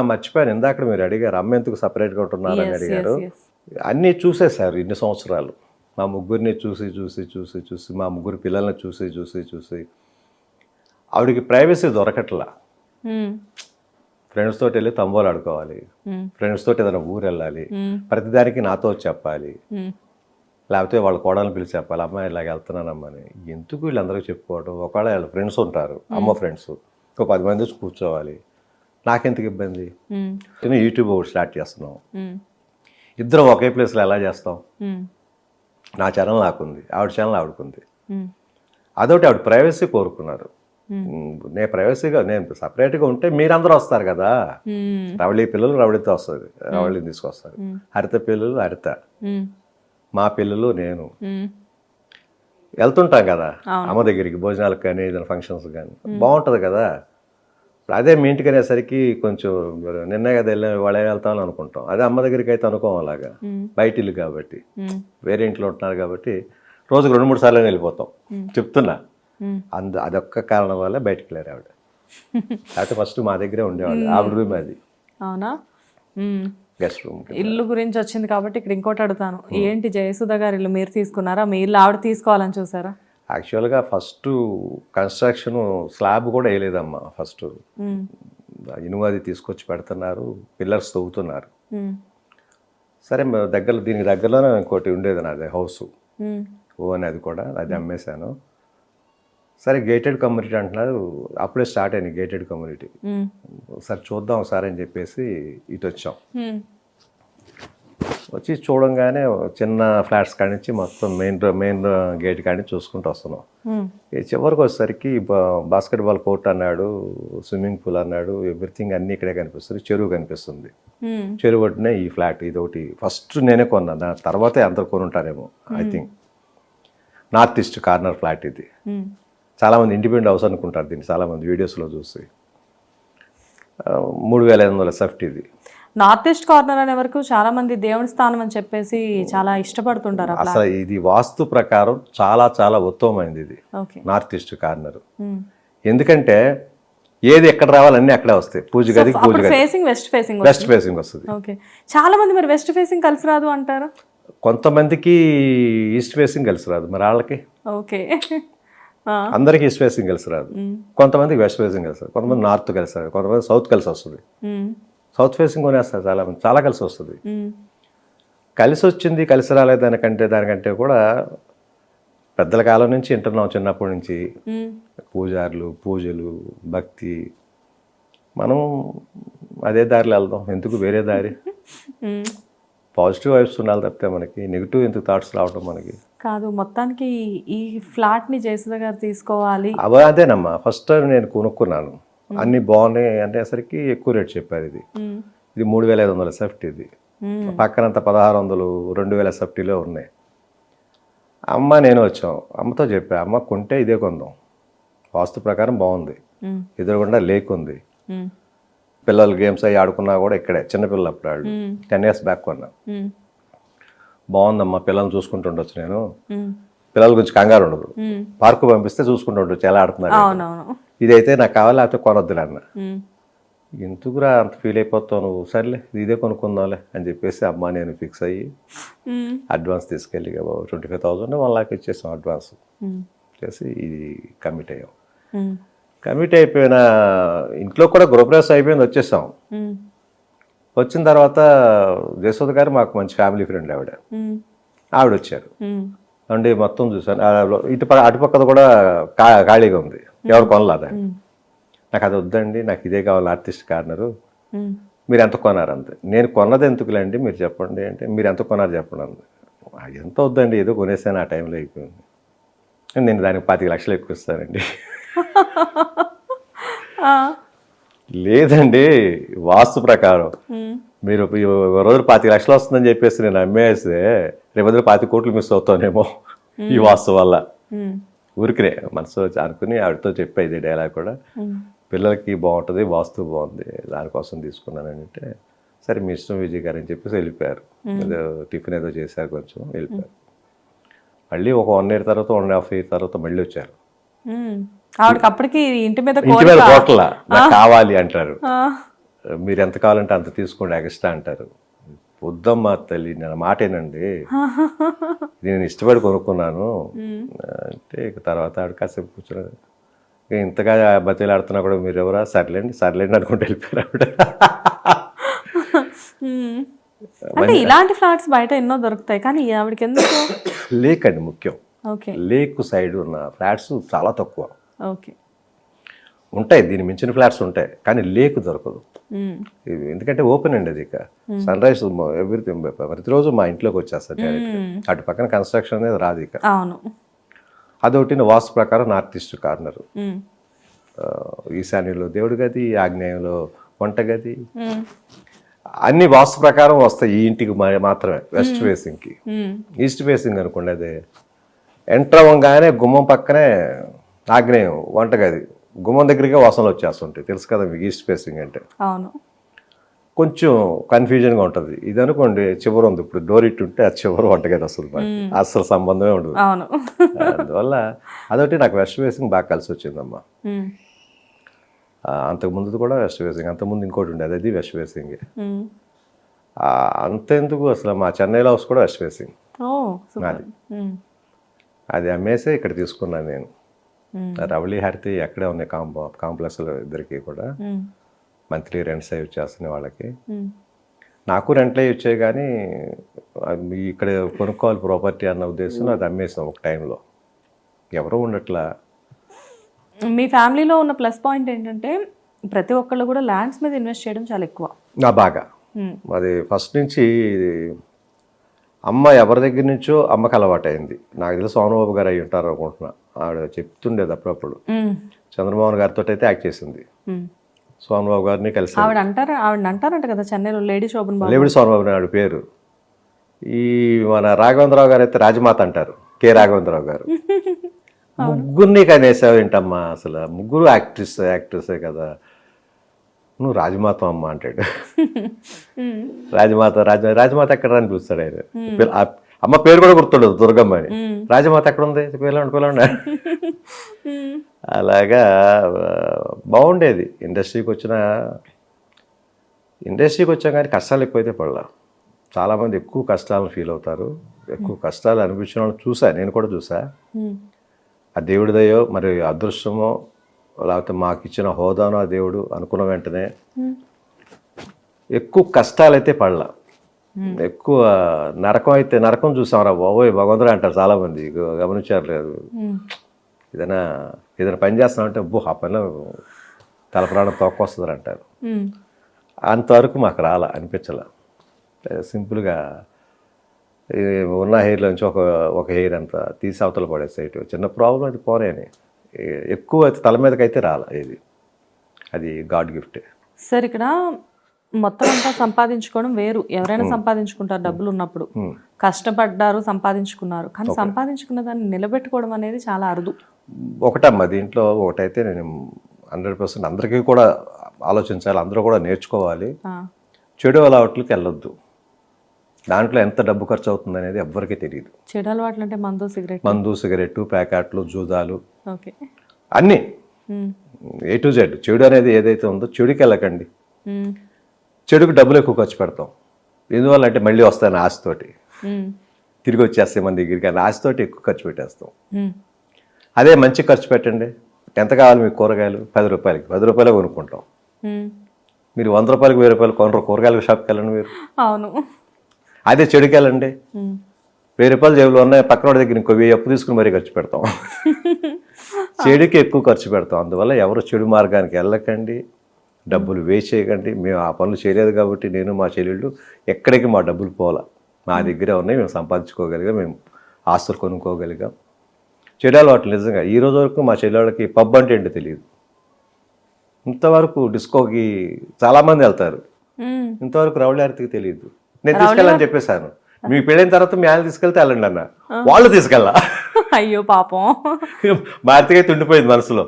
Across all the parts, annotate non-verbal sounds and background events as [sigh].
మర్చిపోయాను. ఇందాక మీరు అడిగారు అమ్మ ఎందుకు సపరేట్గా ఉంటున్నారని అడిగారు. అన్నీ చూసేశారు ఇన్ని సంవత్సరాలు. మా ముగ్గురిని చూసి చూసి చూసి చూసి మా ముగ్గురు పిల్లల్ని చూసి చూసి చూసి. ఆవిడకి ప్రైవసీ దొరకట్లా. ఫ్రెండ్స్ తోటి వెళ్ళి తంబోలు ఆడుకోవాలి. ఫ్రెండ్స్ తోటి ఏదైనా ఊరు వెళ్ళాలి. మ్మ్. ప్రతిదానికి నాతో చెప్పాలి. లేకపోతే వాళ్ళ కోడలను పిలిచి చెప్పాలి. అమ్మాయి ఇలాగ వెళ్తున్నానమ్మని. ఎందుకు వీళ్ళందరికీ చెప్పుకోవడం ఒకవేళ వాళ్ళ ఫ్రెండ్స్ ఉంటారు. అమ్మ ఫ్రెండ్స్ ఒక పది మంది కూర్చోవాలి. నాకెందుకు ఇబ్బంది. నేను యూట్యూబ్ ఒకటి స్టార్ట్ చేస్తున్నాం. ఇద్దరం ఒకే ప్లేస్లో ఎలా చేస్తాం. నా ఛానల్ నాకుంది ఆవిడ ఛానల్ ఆవిడకుంది. అదొకటి ఆవిడ ప్రైవసీ కోరుకున్నారు. నేను ప్రైవసీగా నేను సపరేట్గా ఉంటే మీరందరూ వస్తారు కదా. రవళి పిల్లలు రవళితో వస్తుంది రవళిని తీసుకొస్తారు. హరిత పిల్లలు హరిత. మా పిల్లలు నేను. వెళ్తుంటాం కదా? అమ్మ దగ్గరికి భోజనాలకు కానీ ఏదైనా ఫంక్షన్స్ కానీ. బాగుంటుంది కదా? అదే మీ ఇంటికి అనేసరికి కొంచెం నిన్నే కదా వెళ్ళాం వాళ్ళే వెళ్తామని అనుకుంటాం. అదే అమ్మ దగ్గరికి అయితే అనుకోం అలాగా. బయట ఇల్లు కాబట్టి. వేరే ఇంట్లో ఉంటున్నారు కాబట్టి రోజుకు రెండు మూడు సార్లు వెళ్ళిపోతాం. చెప్తున్నా. అందు అదొక్క కారణం వల్ల బయటికి వెళ్ళారు ఆవిడ. [laughs] అయితే ఫస్ట్ మా దగ్గరే ఉండేవాడు ఆవిడ రూమ్ అది. అవునా. గెస్ట్ రూమ్ ఇల్లు గురించి వచ్చింది కాబట్టి ఇక్కడ ఇంకోటి అడుగుతాను. ఏంటి జయసుధ గారి ఇల్లు మీరు తీసుకున్నారా? మీ ఇల్లు ఆవిడ తీసుకోవాలని చూసారా? యాక్చువల్గా ఫస్ట్ కన్స్ట్రక్షన్ స్లాబ్ కూడా వేయలేదమ్మా ఫస్ట్ మ్మ్. ఇనుమది తీసుకొచ్చి పెడుతున్నారు పిల్లర్స్ తవ్వుతున్నారు. సరే దగ్గర దీనికి దగ్గరలోనే ఇంకోటి ఉండేది నాది హౌస్. ఓన్ అది కూడా అది అమ్మేశాను సరే గేటెడ్ కమ్యూనిటీ అంటున్నారు అప్పుడే స్టార్ట్ అయింది గేటెడ్ కమ్యూనిటీ. సరే చూద్దాం ఒకసారి అని చెప్పేసి ఇటు వచ్చాం. వచ్చి చూడంగానే చిన్న ఫ్లాట్స్ కాడి నుంచి మొత్తం మెయిన్ మెయిన్ గేట్ కాడి నుంచి చూసుకుంటూ వస్తున్నాం. చివరికి వచ్చేసరికి బాస్కెట్బాల్ కోర్ట్ అన్నాడు స్విమ్మింగ్ పూల్ అన్నాడు ఎవ్రీథింగ్ అన్నీ ఇక్కడే కనిపిస్తుంది చెరువు కనిపిస్తుంది. చెరువు ఒడ్డునే ఈ ఫ్లాట్ ఇది ఒకటి ఫస్ట్ నేనే కొన్నాను దాని తర్వాతే అందరు కొనుంటారేమో I think. North east corner flat ఇది. చాలామంది ఇండిపెండెంట్ హౌస్ అనుకుంటారు దీన్ని చాలామంది వీడియోస్లో చూసి. మూడు వేల ఐదు వందల సెఫ్ట్ ఇది. నార్త్ ఈస్ట్ కార్నర్ అనే వరకు చాలా మంది దేవుని స్థానం అని చెప్పేసి చాలా ఇష్టపడుతుంటారు అసలు ఇది వాస్తు ప్రకారం చాలా చాలా ఉత్తమమైనది ఇది. North east corner. ఎందుకంటే ఏది ఎక్కడ రావాలన్నీ అక్కడే వస్తాయి. పూజ గదికి puja facing west facing west facing వస్తుంది. ఓకే. చాలా మంది మరి వెస్ట్ ఫేసింగ్ కలిసి రాదు అంటారు? కొంతమందికి ఈస్ట్ ఫేసింగ్ కలిసి రాదు. మరి వాళ్ళకి? ఓకే. అందరికీ ఈస్ట్ ఫేసింగ్ కలిసి రాదు. కొంతమందికి వెస్ట్ ఫేసింగ్ కలిసి రాదు. కొంతమంది నార్త్ కలిసి రాదు. కొంతమంది సౌత్ కలిసి వస్తుంది. సౌత్ ఫేసింగ్ కొనేస్తారు చాలా మంది. చాలా కలిసి వస్తుంది. కలిసి వచ్చింది కలిసి రాలేదు దానికంటే దానికంటే కూడా పెద్దల కాలం నుంచి వింటున్నాం చిన్నప్పటి నుంచి. పూజారులు పూజలు భక్తి. మనం అదే దారిలో వెళ్దాం. ఎందుకు? వేరే దారి. [laughs] పాజిటివ్ వైబ్స్ ఉండాలి తప్పితే మనకి నెగిటివ్ ఎందుకు థాట్స్ రావడం మనకి? కాదు మొత్తానికి ఈ ఫ్లాట్ని జయసుధ గారు తీసుకోవాలి. అదేనమ్మా. ఫస్ట్ టైం నేను కొనుక్కున్నాను. అన్ని బాగున్నాయి అనేసరికి ఎక్కువ రేట్ చెప్పారు ఇది. ఇది మూడు వేల ఐదు వందల సెఫ్ట్ ఇది. పక్కనంత పదహారు వందలు రెండు వేల సెఫ్టీలో ఉన్నాయి అమ్మ నేను వచ్చాం అమ్మతో చెప్పా అమ్మ కొంటే ఇదే కొందాం వాస్తు ప్రకారం బాగుంది. ఎదురుగుండా లేక్ ఉంది. పిల్లలు గేమ్స్ అవి ఆడుకున్నా కూడా ఇక్కడే చిన్నపిల్లలు అప్పుడు వాళ్ళు మ్మ్. టెన్ ఇయర్స్ బ్యాక్ కొన్నా మ్మ్. బాగుందమ్మా పిల్లల్ని చూసుకుంటుండొచ్చు నేను. పిల్లల గురించి కంగారు ఉండదు. పార్కు పంపిస్తే చూసుకుంటూ ఉండొచ్చు ఎలా ఆడుతున్నారు ఇదైతే నాకు కావాలి లేకపోతే కొనొద్దులే అన్న. ఎందుకురా అంత ఫీల్ అయిపోతావు నువ్వు సర్లే ఇది ఇదే కొనుక్కుందాంలే అని చెప్పేసి అమ్మ నేను ఫిక్స్ అయ్యి. అడ్వాన్స్ తీసుకెళ్ళి twenty five thousand one lakh ఇచ్చేసాం అడ్వాన్స్. చేసి ఇది కమిట్ అయ్యాం. కమిట్ అయిపోయిన ఇంట్లో కూడా గృహప్రవేశం అయిపోయింది వచ్చేసాం. వచ్చిన తర్వాత జయసోద గారు మాకు మంచి ఫ్యామిలీ ఫ్రెండ్ ఆవిడ. ఆవిడ వచ్చారు. అంటే మొత్తం చూసాను ఇటు పక్క అటుపక్కది కూడా ఖాళీగా ఉంది ఎవరు కొనలేదా. నాకు అది వద్దండి నాకు ఇదే కావాలి ఆర్టిస్ట్ కార్నరు. మీరు ఎంత కొన్నారు అంతే నేను కొన్నది ఎందుకులేండి మీరు చెప్పండి అంటే మీరు ఎంత కొన్నారు చెప్పండి అంది "ఆ, ఎంత వద్దండి ఏదో కొనేసాను ఆ టైంలో అయిపోయింది నేను దానికి పాతిక లక్షలు ఎక్కువ ఇస్తానండి. లేదండి వాస్తు ప్రకారం. మీరు రోజు పాతిక లక్షలు వస్తుందని చెప్పేసి నేను అమ్మేస్తే రేపు వదిలి పాతి కోట్లు మిస్ అవుతానేమో ఈ వాస్తు వల్ల. ఊరికినే మనసు అనుకుని ఆవిడతో చెప్పా ఇదే డైలాగ్ కూడా. పిల్లలకి బాగుంటుంది వాస్తు బాగుంది దానికోసం తీసుకున్నానని అంటే సరే మీ ఇష్టం విజయ్ గారు అని చెప్పేసి వెళ్ళిపోయారు. ఏదో టిఫిన్ ఏదో చేశారు కొంచెం వెళ్ళిపోయారు. మళ్ళీ ఒక వన్ ఇయర్ తర్వాత వన్ అండ్ హాఫ్ ఇయర్ తర్వాత మళ్ళీ వచ్చారు. అప్పటికి ఇంటి మీద ఇంటి మీద కోట్ల కావాలి అంటారు. మీరు ఎంత కావాలంటే అంత తీసుకోండి ఎక్స్ట్రా అంటారు. వద్దమ్మా తల్లి నేను మాటేనండి. నేను ఇష్టపడి కొనుక్కున్నాను. అంటే ఇక తర్వాత ఆవిడ కాసేపు కూర్చున్నది. ఇక ఇంతగా బతిలాడుతున్నా కూడా మీరు ఎవరా? సర్లేండి సర్లేండి అనుకుంటూ వెళ్ళిపోయారు ఆవిడ. అంటే ఇలాంటి ఫ్లాట్స్ బయట ఎన్నో దొరుకుతాయి కానీ ఆవిడకి ఎందుకు? లేక్ అండి ముఖ్యం. ఓకే. లేక్ సైడ్ ఉన్న ఫ్లాట్స్ చాలా తక్కువ. ఓకే. ఉంటాయి దీని మించిన ఫ్లాట్స్ ఉంటాయి కానీ లేక్ దొరకదు. ఎందుకంటే ఓపెన్ అండి అది ఇక. సన్ రైజ్ ఎవ్రీథింగ్ ప్రతిరోజు మా ఇంట్లోకి వచ్చేస్తారు అటు పక్కన కన్స్ట్రక్షన్ అనేది రాదు ఇక. అవును. అదొకటి వాస్తు ప్రకారం నార్త్ ఈస్ట్ కార్నర్. ఈశాన్యంలో దేవుడి గది ఆగ్నేయంలో వంట గది. అన్ని వాస్తు ప్రకారం వస్తాయి ఈ ఇంటికి మాత్రమే వెస్ట్ ఫేసింగ్కి. ఈస్ట్ ఫేసింగ్ అనుకోండి అది. ఎంటర్ అవ్వగానే గుమ్మం పక్కనే ఆగ్నేయం వంటగది గుమ్మం దగ్గరికి వాసనలు వచ్చేస్తుంటాయి. తెలుసు కదా మీకు ఈస్ట్ ఫేసింగ్ అంటే. అవును. కొంచెం కన్ఫ్యూజన్గా ఉంటుంది. ఇది అనుకోండి చివరి ఉంది. ఇప్పుడు డోర్ ఇట్టు ఉంటే అది చివరి వంటగది వస్తుంది అస్సలు సంబంధమే ఉండదు. అవును. అందువల్ల అదొకటి నాకు వెస్ట్ ఫేసింగ్ బాగా కలిసి వచ్చిందమ్మా. మ్మ్. ఆ, అంతకు ముందు కూడా వెస్ట్ ఫేసింగ్. అంతకుముందు ఇంకోటి ఉండేది. అది వెస్ట్ ఫేసింగ్. అంతెందుకు అసలు మా చెన్నైలో హౌస్ కూడా వెస్ట్ ఫేసింగ్. మ్మ్. అది అమ్మేసే ఇక్కడ తీసుకున్నాను నేను. రవళి హారతి అక్కడే ఉన్నాయి కాంపో కాంప్లెక్స్లో ఇద్దరికి కూడా. మంత్లీ రెంట్స్ అవి వచ్చేస్తున్నాయి వాళ్ళకి. నాకు రెంట్లే వచ్చాయి కానీ ఇక్కడ కొనుక్కోవాలి ప్రాపర్టీ అన్న ఉద్దేశం అది అమ్మేసాం ఒక టైంలో. ఎవరో ఉండట్లా. మీ ఫ్యామిలీలో ఉన్న ప్లస్ పాయింట్ ఏంటంటే ప్రతి ఒక్కళ్ళు కూడా ల్యాండ్స్ మీద ఇన్వెస్ట్ చేయడం చాలా ఎక్కువ. నా బాగా. అది ఫస్ట్ నుంచి అమ్మ ఎవరి దగ్గర నుంచో అమ్మకి అలవాటైంది. నాకు తెలిసి సోమబాబు గారు అయి ఉంటారు అనుకుంటున్నా. ఆవిడ చెప్తుండేది అప్పుడప్పుడు. చంద్రమోహన్ గారితో అయితే యాక్ట్ చేసింది. సోమబాబు గారిని కలిసి. ఆవిడ అంటారు ఆవిడ అంటారంట కదా చెన్నైలో లేడీ శోభన్ బాబు. సోమబాబు నాయుడు పేరు. ఈ మన రాఘవేంద్రరావు గారు అయితే రాజమాత అంటారు. కే రాఘవేంద్రరావు గారు. [laughs] ముగ్గురిని కనేసావు ఏంటమ్మా? అసలు ముగ్గురు యాక్ట్రెస్ యాక్ట్రెసే కదా. నువ్వు రాజమాత అమ్మ అంటాడు. [laughs] రాజమాత రాజ రాజమాత ఎక్కడ అని చూస్తాడు ఆయన. అమ్మ పేరు కూడా గుర్తుండదు దుర్గమ్మ అని. రాజమాత ఎక్కడ ఉంది పిల్లండి పిల్లండి. అలాగా బాగుండేది. ఇండస్ట్రీకి వచ్చిన ఇండస్ట్రీకి వచ్చాం కానీ కష్టాలు ఎక్కువైతే పడలా. చాలామంది ఎక్కువ కష్టాలను ఫీల్ అవుతారు. ఎక్కువ కష్టాలు అనిపించిన వాళ్ళని చూసా నేను కూడా చూసా. ఆ దేవుడిదయో మరి అదృష్టమో లేకపోతే మాకు ఇచ్చిన హోదానో ఆ దేవుడు అనుకున్న వెంటనే. ఎక్కువ కష్టాలు అయితే పడలా. ఎక్కువ నరకం అయితే నరకం చూసాంరా బాబోయ్ భగవంతుడు అంటారు చాలామంది. గ- గమనించారు లేదు. ఏదైనా ఏదైనా పని చేస్తామంటే బో ఆ పనిలో తల ప్రాణం తొక్కొస్తుంది అంటారు. అంతవరకు మాకు రాల అనిపించలే. సింపుల్గా ఉన్న హెయిర్లోంచి ఒక ఒక హెయిర్ అంతా తీసి అవతల పడేసేటు చిన్న ప్రాబ్లం అది పోనేని ఎక్కువ అయితే తల మీదకి అయితే రాల ఇది అది గాడ్ గిఫ్టే. సార్ ఇక్కడ మొత్తం అంతా సంపాదించుకోవడం వేరు. ఎవరైనా సంపాదించుకుంటారు డబ్బులు ఉన్నప్పుడు. కష్టపడ్డారు సంపాదించుకున్నారు. కానీ సంపాదించుకున్న దాన్ని నిలబెట్టుకోవడం అనేది చాలా అరుదు. ఒకటమ్మా దీంట్లో ఒకటైతే నేను హండ్రెడ్ పర్సెంట్ అందరికీ కూడా ఆలోచించాలి అందరూ కూడా నేర్చుకోవాలి. చెడు అలవాట్లకి వెళ్ళొద్దు. దాంట్లో ఎంత డబ్బు ఖర్చు అవుతుంది అనేది ఎవ్వరికీ తెలియదు. చెడు అలవాట్లు అంటే మందు సిగరెట్ మందు సిగరెట్ ప్యాకెట్లు జూదాలు. ఓకే. అన్నీ. ఏ టు జెడ్ చెడు అనేది ఏదైతే ఉందో చెడుకి వెళ్ళకండి. చెడుకు డబ్బులు ఎక్కువ ఖర్చు పెడతాం. ఎందువల్ల అంటే మళ్ళీ వస్తాయని ఆశతోటి. తిరిగి వచ్చేస్తాయి మన దగ్గరికి అని ఆశతోటి ఎక్కువ ఖర్చు పెట్టేస్తాం. అదే మంచి ఖర్చు పెట్టండి. ఎంత కావాలి మీకు కూరగాయలు? పది రూపాయలకి. పది రూపాయలే కొనుక్కుంటాం. మీరు వంద రూపాయలకి వెయ్యి రూపాయలు కొనరు. కూరగాయల షాప్కి వెళ్ళండి మీరు. అవును. అదే చెడుకి వెళ్ళండి. వెయ్యి రూపాయలు జేబులో ఉన్నాయి. పక్కన వాడి దగ్గర ఇంకో వెయ్యి అప్పు తీసుకుని మరీ ఖర్చు పెడతాం. [laughs] చెడుకి ఎక్కువ ఖర్చు పెడతాం. అందువల్ల ఎవరు చెడు మార్గానికి వెళ్ళకండి. డబ్బులు వేస్ట్ చేయకండి మేము ఆ పనులు చేయలేదు కాబట్టి నేను మా చెల్లెళ్ళు ఎక్కడికి మా డబ్బులు పోలా మా దగ్గరే ఉన్నాయి మేము సంపాదించుకోగలిగాం మేము ఆస్తులు కొనుక్కోగలిగాం. చెడు అలవాట్లు నిజంగా ఈ రోజు వరకు మా చెల్లెళ్ళకి పబ్ అంటే ఏంటో తెలియదు. ఇంతవరకు డిస్కోకి చాలామంది వెళ్తారు. మ్మ్. ఇంతవరకు రౌళి ఆర్తికి తెలియదు. నేను తీసుకెళ్ళని చెప్పేశాను. మీ పెళ్ళైన తర్వాత మీ ఆయన తీసుకెళ్తే వెళ్ళండి అన్న. వాళ్ళు తీసుకెళ్ళా? [laughs] అయ్యో పాపం. మా అత్తగా తుండిపోయింది మనసులో.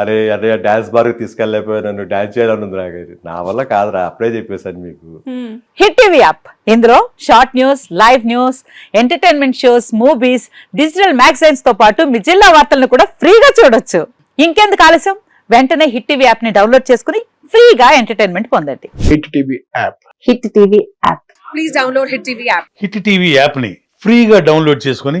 అరే అరే డాన్స్ బార్కి తీసుకెళ్ళలేకపోయా నన్ను డాన్స్ చేయాలని ఉంది నాకు నా వల్ల కాదురా అప్పుడే చెప్పేశాను మీకు. Hit TV app. ఇందులో short news live news entertainment shows movies digital మ్యాగజైన్స్తో పాటు మీ జిల్లా వార్తలను కూడా ఫ్రీగా చూడొచ్చు. ఇంకెందుకు ఆలస్యం? వెంటనే హిట్ టీవీ యాప్ని డౌన్లోడ్ చేసుకుని ఫ్రీగా ఎంటర్టైన్మెంట్ పొందండి. Hit TV app. Hit TV app. Please download Hit TV app. Hit TV యాప్ని ఫ్రీగా డౌన్లోడ్ చేసుకొని